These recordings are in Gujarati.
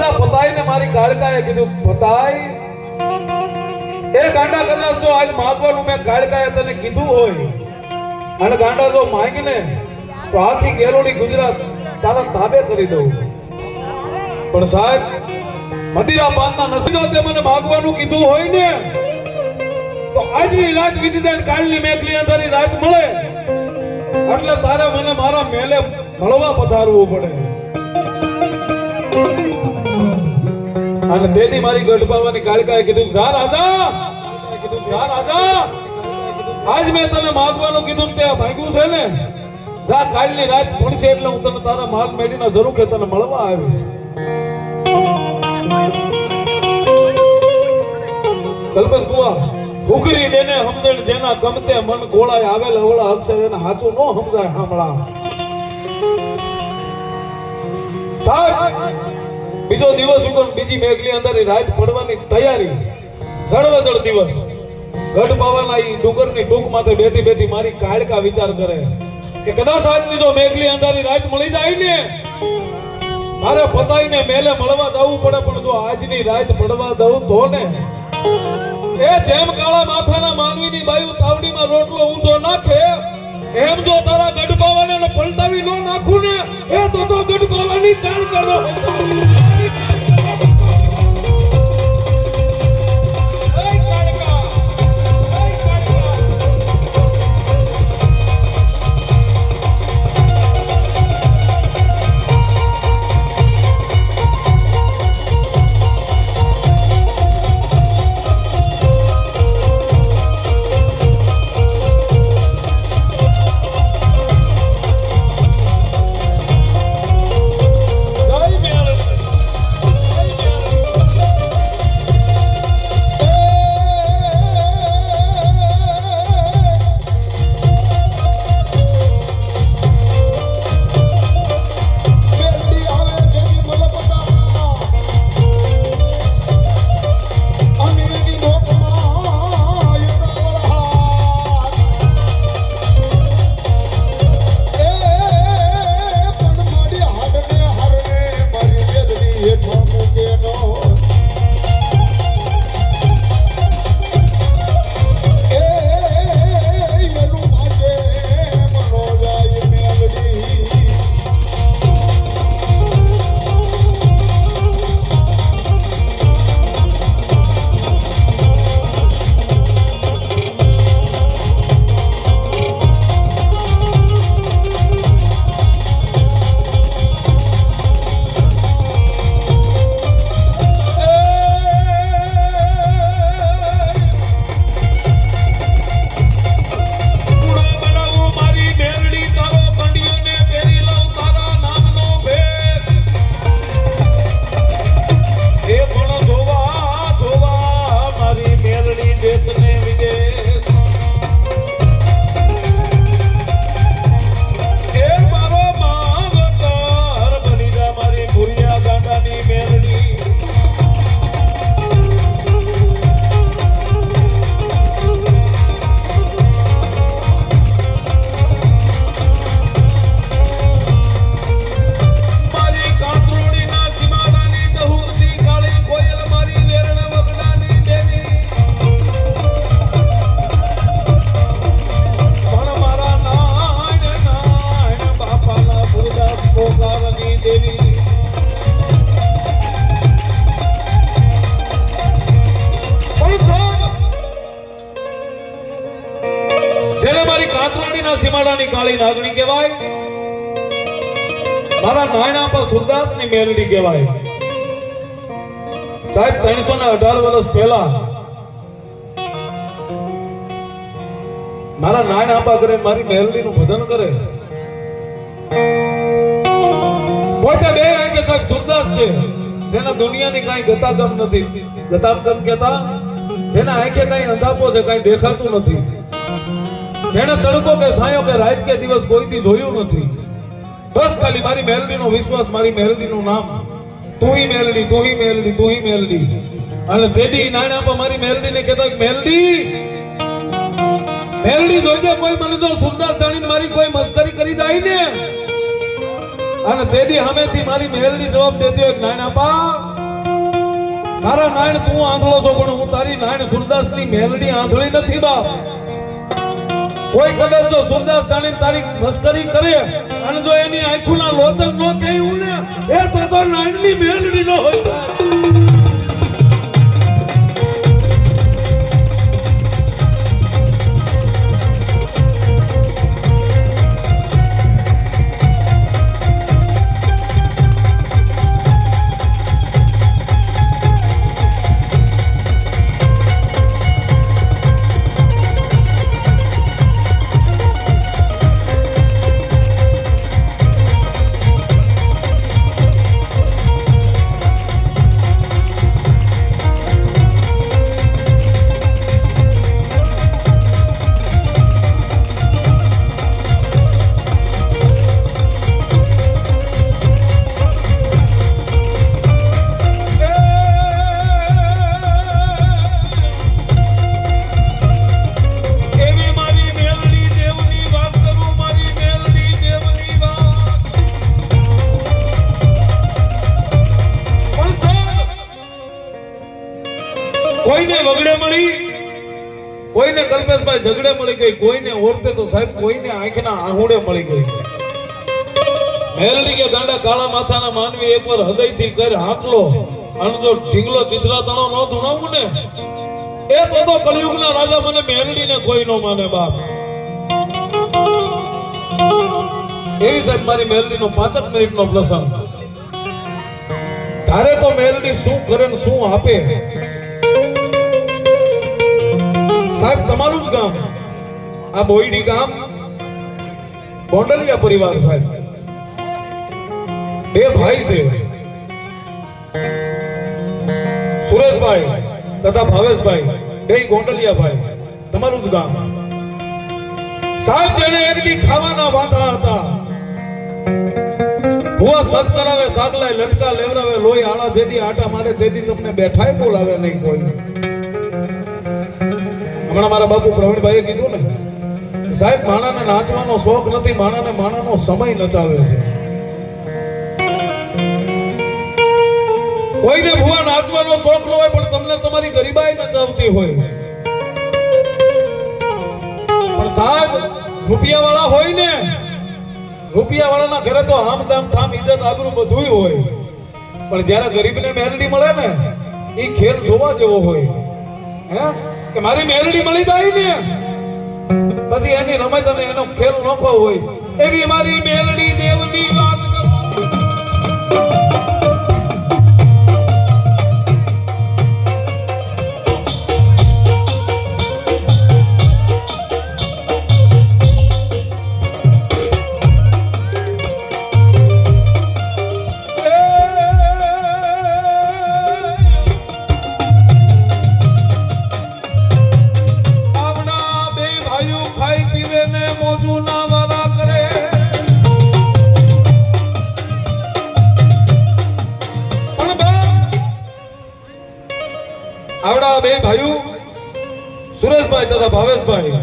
દાદા પતાઈને મારી કાળકાએ કીધું, પતાઈ. એ ગાંડા કદાચ જો આજ માગવાનું મેં કાળકાએ તને કીધું હોય, અને ગાંડા જો માંગીને તો આખી ગેરોડી ગુજરાત તારા તાબે કરી દઉં. પણ સાહેબ મદિરા પાનના નસીબો તે મને માગવાનું કીધું હોય ને, તો આજની રાત વીતી જાય કાલની મેઘલી અંધારી રાત મળે, એટલે તારે મને મારા મેલે મળવા પધારવું પડે. અને તેથી મારી ગઢ પાવાની કાલકાએ કીધું જા રાજા. કીધું જા રાજા. આજ મેં તને માગવાનું કીધું તે ભાગ્યું છે ને? જા કાલની રાત પડશે એટલે હું તને તારા માલ મેડીના જરૂર કે તને મળવા આવીશ. કલ્પસ બુઆ ફુકરી દેને સમજણ જેના ગમતે મન ગોળાય આવેલ અવળા અક્ષર એને હાચું નો સમજાય હામળા. સાહેબ બીજો દિવસ ઉગમ, બીજી મેઘલી અંદર રાત પડવાની તૈયારી. જળવજળ દિવસ. ગઢ પાવાના ઈ ડુંગરની ડૂંક માથે બેઠી બેઠી મારી કાળકા વિચાર કરે. કે કદાચ આજની જો મેઘલી અંધારી રાત મળી જાય ને, મારે પતાઈને મેલે મળવા જવું પડે, પણ જો આજની રાત પડવા દઉં તો ને. એ જેમ કાળા માથાના માનવીની બાયુ તાવડીમાં રોટલો ઊંધો નાખે, એમ જો તારા ગઢ પાવાને ને પલટાવી નો નાખું ને, એ તો તો ગઢ પાવાની કાળ કરો મેલડી કહેવાય. સાહેબ, ત્રણસો ને અઢાર વર્ષ પહેલા મારા નાયણ આપા કરે મારી મેલડી નું ભજન કરે. પોતે બે આંખે સાહેબ સુરદાસ છે. જેના દુનિયાની કાંઈ ગતાગમ નથી. ગતાગમ કહેતા જેના આંખે કાંઈ અંધાપો છે, કાંઈ દેખાતું નથી. જેને તડકો કે સાયો કે રાત કે દિવસ કોઈ દી જોયું નથી. બસ ખાલી, મારી મેલડીનો વિશ્વાસ, મારી મેલડીનું નામ. તું હી મેલડી તું હી મેલડી તું હી મેલડી અને તેથી નાના પર મારી મેલડી ને કહેતો મેલડી મેલડી જોઈજે કોઈ મને જો સુંદર જાણીને મારી કોઈ મસ્કરી કરી જાય ને. અને તેદી હમેથી મારી મેલડી જવાબ દેતી હોય કે, નાના પા મારા નાયણ તું આંધળો છો, પણ હું તારી નાયણ સુરદાસની મેલડી આંધળી નથી, બાપ. કોઈ કદાચ જો સુરદાસ જાણી તારી મસ્કરી કરે. અને જો એની આંખોના લોચન ન કહ્યું ને, એ તો તો નાનની મેલડી ન હોય કોઈને ઝઘડે મળી ગઈ, કોઈને ઓરતે તો સાહેબ કોઈને આંખના આહુડે મળી ગઈ. મેલડી કે ગાંડા કાળા માથાના માનવી એકવાર હૃદયથી કર હાકલો અને જો ઢીંગલો ચિત્રા તણો ન ધૂણાવું ને, એ તો તો કળિયુગના રાજા મને મેલડીને કોઈ નો માને બાપ. એવી સાહેબ મારી મેલડીનો પાંચક મિનિટનો પ્રસંગ. તારે તો મેલડી શું કરે ને શું આપે? સાહેબ, તમારું જ ગામ. આ બોઈડી ગામ ગોંડલિયા પરિવાર, સાહેબ. બે ભાઈ છે. સુરેશભાઈ તથા ભાવેશભાઈ, બે ગોંડલિયા ભાઈ તમારું જ ગામ. સાહેબ, જેને એક દી ખાવાના વાંધા હતા. ભુવા સત કરાવે, સાગલાય, લટકા લેવરાવે લોહી આળા જેદી આટા મારે, તેથી તમને બેઠાય બોલાવે નહીં કોઈ. હમણાં મારા બાપુ પ્રવીણભાઈએ કીધું ને, સાહેબ, માણાને નાચવાનો શોખ નથી, માણાને માણાનો સમય નચાવે છે. કોઈને ભુવા નાચવાનો શોખ ન હોય, પણ તમને તમારી ગરીબાઈ નચાવતી હોય. પણ સાહેબ રૂપિયા વાળા હોય ને રૂપિયા વાળાના ઘરે તો આમ દામ ઠામ ઇજ્જત આબરૂ બધું હોય. પણ જ્યારે ગરીબને મેરડી મળે ને એ ખેલ જોવા જેવો હોય. હે? કે મારી મેલડી મળી જાય ને. પછી એની રમત અને એનો ખેલ નોખો હોય. એવી મારી મેલડી દેવની આવડા બે ભાઈઓ, સુરેશભાઈ તથા ભાવેશભાઈ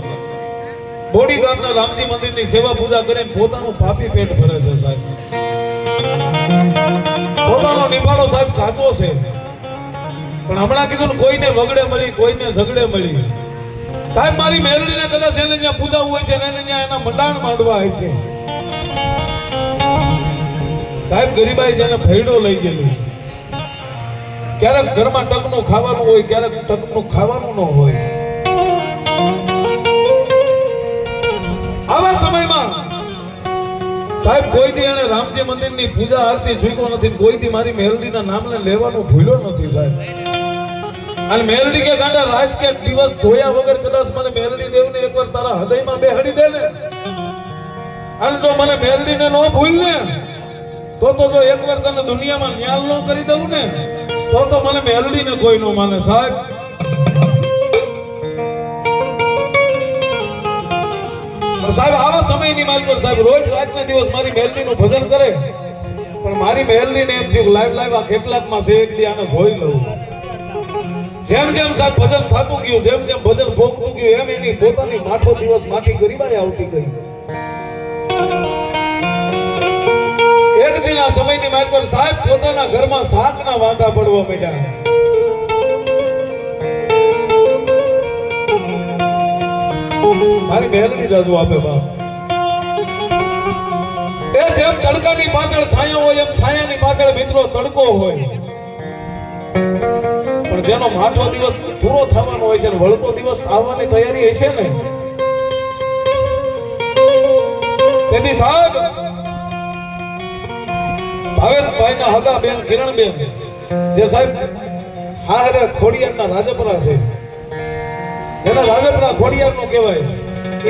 બોડી ગામના રામજી મંદિરની સેવા પૂજા કરીને પોતાનું પાપી પેટ ભરે છે સાહેબ. પોતાનો નિભાળો સાહેબ કાચો છે. પણ હમણાં કીધું કોઈને વગડે મળી, કોઈને ઝઘડે મળી. સાહેબ, મારી મેલડીને કદાચ એને ત્યાં પૂજા હોય છે એને ત્યાં એના મંડાણ માંડવા હોય છે. સાહેબ, ગરીબાઈ જેને ભેડો લઈ ગયેલી. ક્યારેક ઘરમાં ટકનું ખાવાનું હોય, ક્યારેક ટકનું ખાવાનું ન હોય. આવા સમયમાં સાહેબ, કોઈ દી એને રામજી મંદિરની પૂજા આરતી ચૂક્યો નથી, કોઈ દી મારી મેલડીના નામને લેવાનું ભૂલ્યો નથી સાહેબ. અને મેલડી કે, ગાંડા, રાત કે દિવસ જોયા વગર કદાચ મને મેલડી દેવને એકવાર તારા હૃદયમાં બેહાડી દે ને. અને જો મને મેલડીને ન ભૂલ ને તો તો જો એકવાર તને દુનિયામાં ન્યાલ ન કરી દઉં ને તો તો મને મેલડીને કોઈ નો માને સાહેબ. સાહેબ, આવા સમયની મારી પર સાહેબ, રોજ રાતના દિવસ મારી મેલડીનું ભજન કરે. પણ મારી મેલડીને એમ થયું લાઈવ લાઈવ આ કેટલાકમાં છે, એક દી આને જોઈ લઉં. જેમ જેમ સાહેબ ભજન થતું ગયું, જેમ જેમ ભજન ભોગતું ગયું, એમ એની પોતાની માથો દિવસ માટી ગરીબાઈ આવતી ગઈ. આ સમયની માગ પર સાહેબ પોતાના ઘરમાં શાકના વાંધા પડવા માંડ્યા. મારી બહેનની જાદુ આપે બાપ. એ જેમ તડકાની પાછળ છાયો હોય, એમ છાયાની પાછળ મિત્રો તડકો હોય. પણ જેનો માઠો દિવસ પૂરો થવાનો હોય છે વળકો દિવસ આવવાની તૈયારી હશે ને? તેથી સાહેબ ભાવેશભાઈ ના હગા બેન, કિરણબેન, જે સાહેબ હારે ખોડિયારના રાજપરા છે. એના રાજપરા ખોડિયાર નું કહેવાય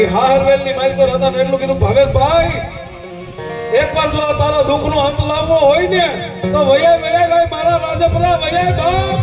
એ હાહરવેલની માલિકર હતા ને એટલું કીધું, ભાવેશભાઈ, એકવાર જો તારા દુઃખ નો અંત લાવવો હોય ને, તો વયા વયા ભાઈ મારા રાજપરા, વયા બાપ.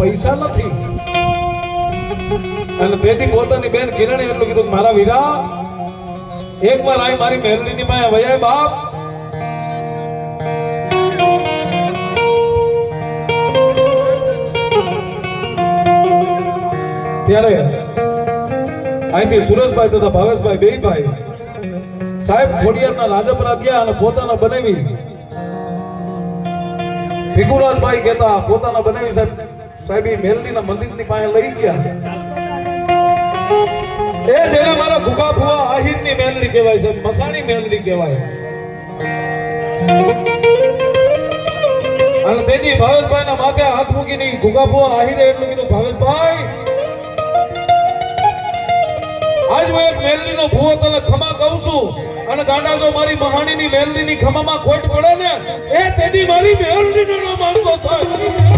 પૈસા નથી. અને તેથી પોતાની બેન કિરણે એટલું કીધું મારા વીરા એકવાર આય મારી મેલડીની પાસે વયા બાપ. ત્યારે અહીંથી સુરેશભાઈ તથા ભાવેશભાઈ બે ભાઈ સાહેબ ખોડિયારના રાજપરા ગયા અને પોતાના બનાવી. ભીખુરાજભાઈ કહેતા, પોતાના બનાવી સાહેબ સાહેબ, એ મેલડીના મંદિરની પાસે લઈ ગયા. એ જેને મારા ભૂખા ભુવા આહિરની મેલની કહેવાય છે, મસાણી મેલની કહેવાય. અને તેથી ભાવેશભાઈ ના માથે હાથ મૂકીને ભૂખા ભૂવા આહિરે એટલું કીધું, ભાવેશભાઈ, આજ હું એક મેલડીનો ભૂવો તને ખમા કહું છું, અને ગાંડા જો મારી મહાણીની મેલડીની ખમામાં ખોટ પડે ને, એ તેની મારી મેલની નો માનતો થાય.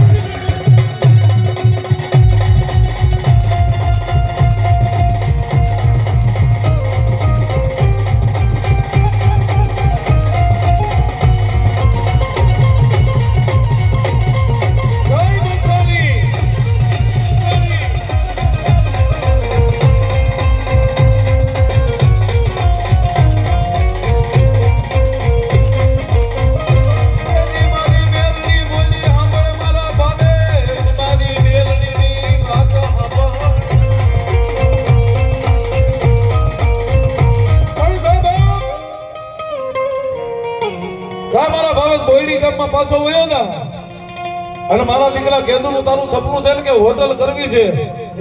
દીકરા તારું સપનું છે કે હોટલ કરવી છે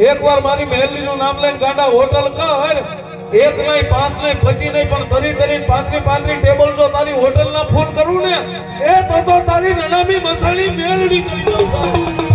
એકવાર મારી મહેલની નું નામ લઈને ગાંડા, હોટલ કર એક નહીં, પાંચ નહીં, પચી નહીં, પણ તરી તરી પાંત્રી પાંત્રી ટેબલ જો તારી હોટલ ના ફોન કરું ને, એ તો તારી નનામી મસાલી મેલડી કરી દઉં.